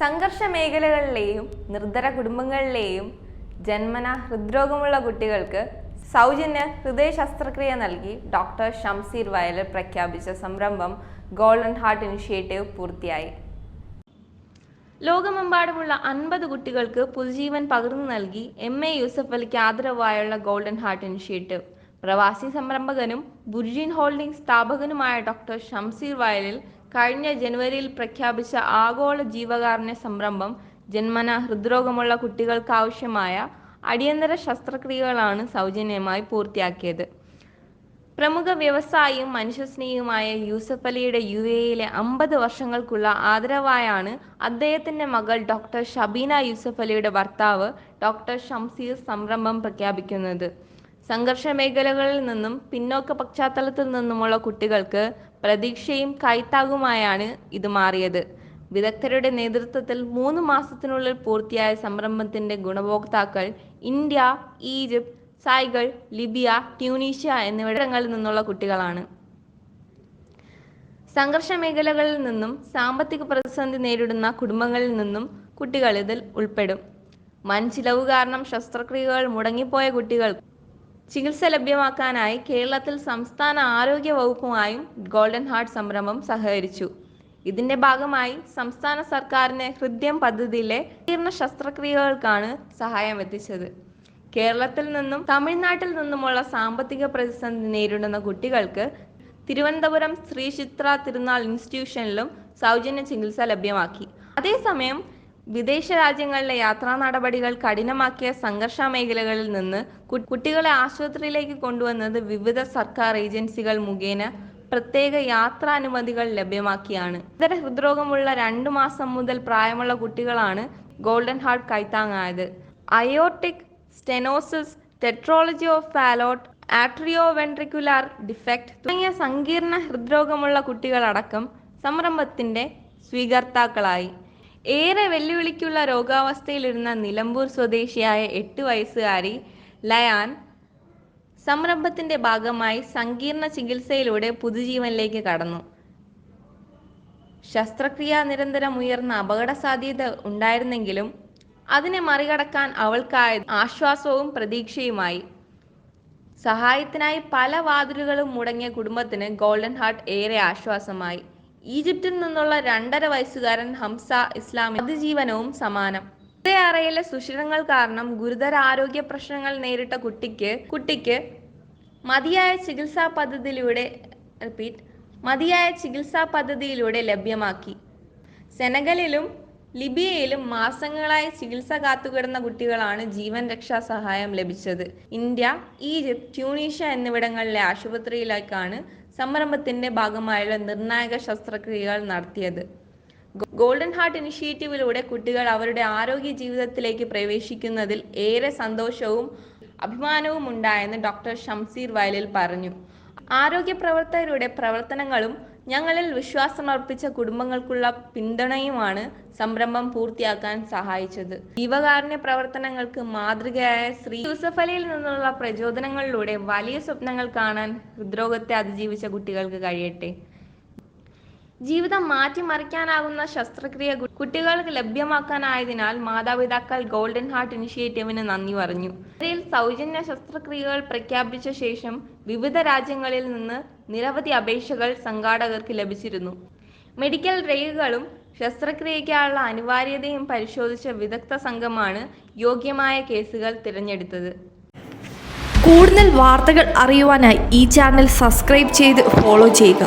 സംഘർഷ മേഖലകളിലെയും നിർദ്ധര കുടുംബങ്ങളിലെയും ജന്മന ഹൃദ്രോഗമുള്ള കുട്ടികൾക്ക് സൗജന്യ ഹൃദയ ശസ്ത്രക്രിയ നൽകി ഡോക്ടർ ഷംസീർ വയലർ പ്രഖ്യാപിച്ച സംരംഭം ഗോൾഡൻ ഹാർട്ട് ഇനിഷ്യേറ്റീവ് പൂർത്തിയായി. ലോകമെമ്പാടുമുള്ള അൻപത് കുട്ടികൾക്ക് പുതുജീവൻ പകർന്നു നൽകി എം എ യൂസഫ് അലിക്ക് ആദരവായുള്ള ഗോൾഡൻ ഹാർട്ട് ഇനിഷ്യേറ്റീവ്. പ്രവാസി സംരംഭകനും ബുർജീൻ ഹോൾഡിംഗ് സ്ഥാപകനുമായ ഡോക്ടർ ഷംസീർ വയലിൽ കഴിഞ്ഞ ജനുവരിയിൽ പ്രഖ്യാപിച്ച ആഗോള ജീവകാരുണ്യ സംരംഭം ജന്മന ഹൃദ്രോഗമുള്ള കുട്ടികൾക്കാവശ്യമായ അടിയന്തര ശസ്ത്രക്രിയകളാണ് സൗജന്യമായി പൂർത്തിയാക്കിയത്. പ്രമുഖ വ്യവസായിയും മനുഷ്യസ്നേഹിയുമായ യൂസഫ് അലിയുടെ യു എയിലെ അമ്പത് വർഷങ്ങൾക്കുള്ള ആദരവായാണ് അദ്ദേഹത്തിന്റെ മകൾ ഡോക്ടർ ഷബീന യൂസഫ് അലിയുടെ ഭർത്താവ് ഡോക്ടർ ഷംസീർ സംരംഭം പ്രഖ്യാപിക്കുന്നത്. സംഘർഷ മേഖലകളിൽ നിന്നും പിന്നോക്ക പശ്ചാത്തലത്തിൽ നിന്നുമുള്ള കുട്ടികൾക്ക് പ്രതീക്ഷയും കൈത്താകുമായാണ് ഇത് മാറിയത്. വിദഗ്ധരുടെ നേതൃത്വത്തിൽ മൂന്ന് മാസത്തിനുള്ളിൽ പൂർത്തിയായ സംരംഭത്തിന്റെ ഗുണഭോക്താക്കൾ ഇന്ത്യ ഈജിപ്ത് സൈഗൾ ലിബിയ ട്യൂണീഷ്യ എന്നിവിടങ്ങളിൽ നിന്നുള്ള കുട്ടികളാണ്. സംഘർഷ മേഖലകളിൽ നിന്നും സാമ്പത്തിക പ്രതിസന്ധി നേരിടുന്ന കുടുംബങ്ങളിൽ നിന്നും കുട്ടികൾ ഇതിൽ ഉൾപ്പെടും. വൻ ചിലവ് കാരണം ശസ്ത്രക്രിയകൾ മുടങ്ങിപ്പോയ കുട്ടികൾ ചികിത്സ ലഭ്യമാക്കാനായി കേരളത്തിൽ സംസ്ഥാന ആരോഗ്യ വകുപ്പുമായും ഗോൾഡൻ ഹാർട്ട് സംരംഭം സഹകരിച്ചു. ഇതിന്റെ ഭാഗമായി സംസ്ഥാന സർക്കാരിന്റെ ഹൃദ്യം പദ്ധതിയിലെ സങ്കീർണ ശസ്ത്രക്രിയകൾക്കാണ് സഹായം എത്തിച്ചത്. കേരളത്തിൽ നിന്നും തമിഴ്നാട്ടിൽ നിന്നുമുള്ള സാമ്പത്തിക പ്രതിസന്ധി നേരിടുന്ന കുട്ടികൾക്ക് തിരുവനന്തപുരം ശ്രീ ചിത്ര തിരുനാൾ ഇൻസ്റ്റിറ്റ്യൂഷനിലും സൗജന്യ ചികിത്സ ലഭ്യമാക്കി. അതേസമയം വിദേശ രാജ്യങ്ങളിലെ യാത്രാ നടപടികൾ കഠിനമാക്കിയ സംഘർഷ മേഖലകളിൽ നിന്ന് കുട്ടികളെ ആശുപത്രിയിലേക്ക് കൊണ്ടുവന്നത് വിവിധ സർക്കാർ ഏജൻസികൾ മുഖേന പ്രത്യേക യാത്രാനുമതികൾ ലഭ്യമാക്കിയാണ്. ഇതര ഹൃദ്രോഗമുള്ള രണ്ടു മാസം മുതൽ പ്രായമുള്ള കുട്ടികളാണ് golden heart കൈത്താങ്ങായത്. Aortic stenosis tetralogy of Fallot atrio ventricular defect തുടങ്ങിയ സങ്കീർണ ഹൃദ്രോഗമുള്ള കുട്ടികളടക്കം സംരംഭത്തിന്റെ സ്വീകർത്താക്കളായി. ഏറെ വെല്ലുവിളിക്കുള്ള രോഗാവസ്ഥയിലിരുന്ന നിലമ്പൂർ സ്വദേശിയായ എട്ട് വയസ്സുകാരി ലയാൻ സംരംഭത്തിന്റെ ഭാഗമായി സങ്കീർണ ചികിത്സയിലൂടെ പുതുജീവനിലേക്ക് കടന്നു. ശസ്ത്രക്രിയ നിരന്തരം ഉയർന്ന അപകട സാധ്യത ഉണ്ടായിരുന്നെങ്കിലും അതിനെ മറികടക്കാൻ അവൾക്കായ ആശ്വാസവും പ്രതീക്ഷയുമായി. സഹായത്തിനായി പല വാതിലുകളും മുടങ്ങിയ കുടുംബത്തിന് ഗോൾഡൻ ഹാർട്ട് ഏറെ ആശ്വാസമായി. ഈജിപ്തിൽ നിന്നുള്ള രണ്ടര വയസ്സുകാരൻ ഹംസ ഇസ്ലാമി അതിജീവനവും സമാനം. ഹൃദയറയിലെ സുഷിരങ്ങൾ കാരണം ഗുരുതര ആരോഗ്യ പ്രശ്നങ്ങൾ നേരിട്ട കുട്ടിക്ക് കുട്ടിക്ക് മതിയായ ചികിത്സാ പദ്ധതിയിലൂടെ റിപ്പീറ്റ് മതിയായ ചികിത്സാ പദ്ധതിയിലൂടെ ലഭ്യമാക്കി. സെനഗലിലും ലിബിയയിലും മാസങ്ങളായി ചികിത്സ കാത്തുകിടന്ന കുട്ടികളാണ് ജീവൻ രക്ഷാ സഹായം ലഭിച്ചത്. ഇന്ത്യ ഈജിപ്ത് ട്യൂണീഷ്യ എന്നിവിടങ്ങളിലെ ആശുപത്രിയിലേക്കാണ് സംരംഭത്തിന്റെ ഭാഗമായുള്ള നിർണായക ശസ്ത്രക്രിയകൾ നടത്തിയത്. ഗോൾഡൻ ഹാർട്ട് ഇനിഷ്യേറ്റീവിലൂടെ കുട്ടികൾ അവരുടെ ആരോഗ്യ ജീവിതത്തിലേക്ക് പ്രവേശിക്കുന്നതിൽ ഏറെ സന്തോഷവും അഭിമാനവും ഉണ്ടായെന്ന് ഡോക്ടർ ഷംസീർ വയലിൽ പറഞ്ഞു. ആരോഗ്യ പ്രവർത്തകരുടെ പ്രവർത്തനങ്ങളും ഞങ്ങളിൽ വിശ്വാസമർപ്പിച്ച കുടുംബങ്ങൾക്കുള്ള പിന്തുണയുമാണ് സംരംഭം പൂർത്തിയാക്കാൻ സഹായിച്ചത്. ജീവകാരുണ്യ പ്രവർത്തനങ്ങൾക്ക് മാതൃകയായ ശ്രീ യൂസഫ് അലിയിൽ നിന്നുള്ള പ്രചോദനങ്ങളിലൂടെ വലിയ സ്വപ്നങ്ങൾ കാണാൻ ഹൃദ്രോഗത്തെ അതിജീവിച്ച കുട്ടികൾക്ക് കഴിയട്ടെ. ജീവിതം മാറ്റിമറിക്കാനാകുന്ന ശസ്ത്രക്രിയ കുട്ടികൾക്ക് ലഭ്യമാക്കാനായതിനാൽ മാതാപിതാക്കൾ ഗോൾഡൻ ഹാർട്ട് ഇനിഷ്യേറ്റീവിന് നന്ദി പറഞ്ഞു. ഇതിൽ സൗജന്യ ശസ്ത്രക്രിയകൾ പ്രഖ്യാപിച്ച ശേഷം വിവിധ രാജ്യങ്ങളിൽ നിന്ന് നിരവധി അപേക്ഷകൾ സംഘാടകർക്ക് ലഭിച്ചിരുന്നു. മെഡിക്കൽ രേഖകളും ശസ്ത്രക്രിയയ്ക്കായുള്ള അനിവാര്യതയും പരിശോധിച്ച വിദഗ്ധ സംഘമാണ് യോഗ്യമായ കേസുകൾ തിരഞ്ഞെടുത്തത്. കൂടുതൽ വാർത്തകൾ അറിയുവാനായി ഈ ചാനൽ സബ്സ്ക്രൈബ് ചെയ്ത് ഫോളോ ചെയ്യുക.